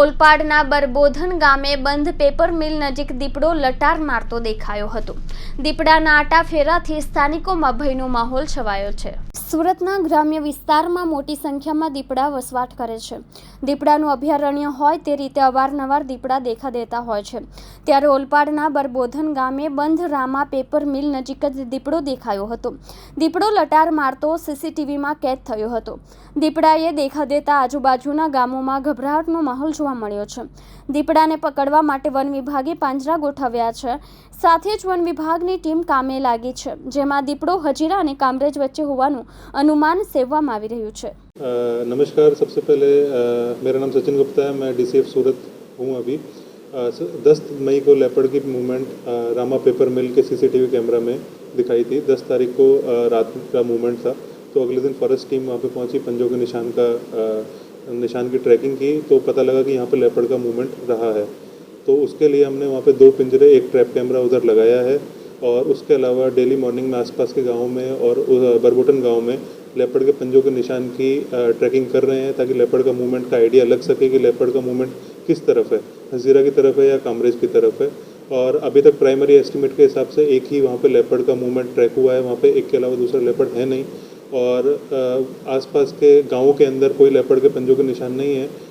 ઓલપાડના બરબોધન ગામે બંધ paper mill નજીક દીપડો લટાર મારતો દેખાયો હતો. દીપડાના આટા ફેરાથી સ્થાનિકોમાં ભયનો માહોલ છવાયો છે. સુરતના ગ્રામ્ય વિસ્તારમાં મોટી સંખ્યામાં દીપડા વસવાટ કરે છે. દીપડાનું અભયારણ્ય હોય તે રીતે અવારનવાર દીપડા દેખા દેતા હોય છે. ત્યારે ઓલપાડના બરબોધન ગામે બંધ રામા પેપર મિલ નજીક જ દીપડો દેખાયો હતો. દીપડો લટાર મારતો સીસીટીવીમાં કેદ થયો હતો. દીપડાએ દેખા દેતા આજુબાજુના ગામોમાં ગભરાટનો માહોલ જોવા મળ્યો છે દીપડાને પકડવા માટે વન વિભાગે પાંજરા ગોઠવ્યા છે સાથે જ વન વિભાગની ટીમ કામે લાગી છે જેમાં દીપડો હજીરા અને કામરેજ વચ્ચે હોવાનું અનુમાન સેવવામાં આવી રહ્યું છે अ, नमस्कार सबसे पहले अ, मेरा नाम सचिन गुप्ता है मैं डीसीएफ सूरत हूँ अभी दस मई को लेपर्ड की मूवमेंट अ, रामा पेपर मिल के सीसीटीवी कैमरा में दिखाई थी दस तारीख को अ, रात का मूवमेंट था तो अगले दिन फॉरेस्ट टीम वहाँ पे पहुँची पंजों के निशान का अ, निशान की ट्रैकिंग की तो पता लगा कि यहाँ पर लेपर्ड का मूवमेंट रहा है। तो उसके लिए हमने वहाँ पे दो पिंजरे, एक ट्रैप कैमरा उधर लगाया है और उसके अलावा डेली मॉर्निंग में आसपास के गाँव में और बरबोटन गाँव में लेपर्ड के पंजों के निशान की ट्रैकिंग कर रहे हैं ताकि लेपर्ड का मूवमेंट का आइडिया लग सके कि लेपर्ड का मूवमेंट किस तरफ़ है, हजीरा की तरफ़ है या कामरेज की तरफ़ है। और अभी तक प्राइमरी एस्टिमेट के हिसाब से एक ही वहाँ पे लेपर्ड का मूवमेंट ट्रैक हुआ है, वहाँ पे एक के अलावा दूसरा लेपर्ड है नहीं। और अ, आसपास के गांवों के अंदर कोई लेपर्ड के पंजों के निशान नहीं है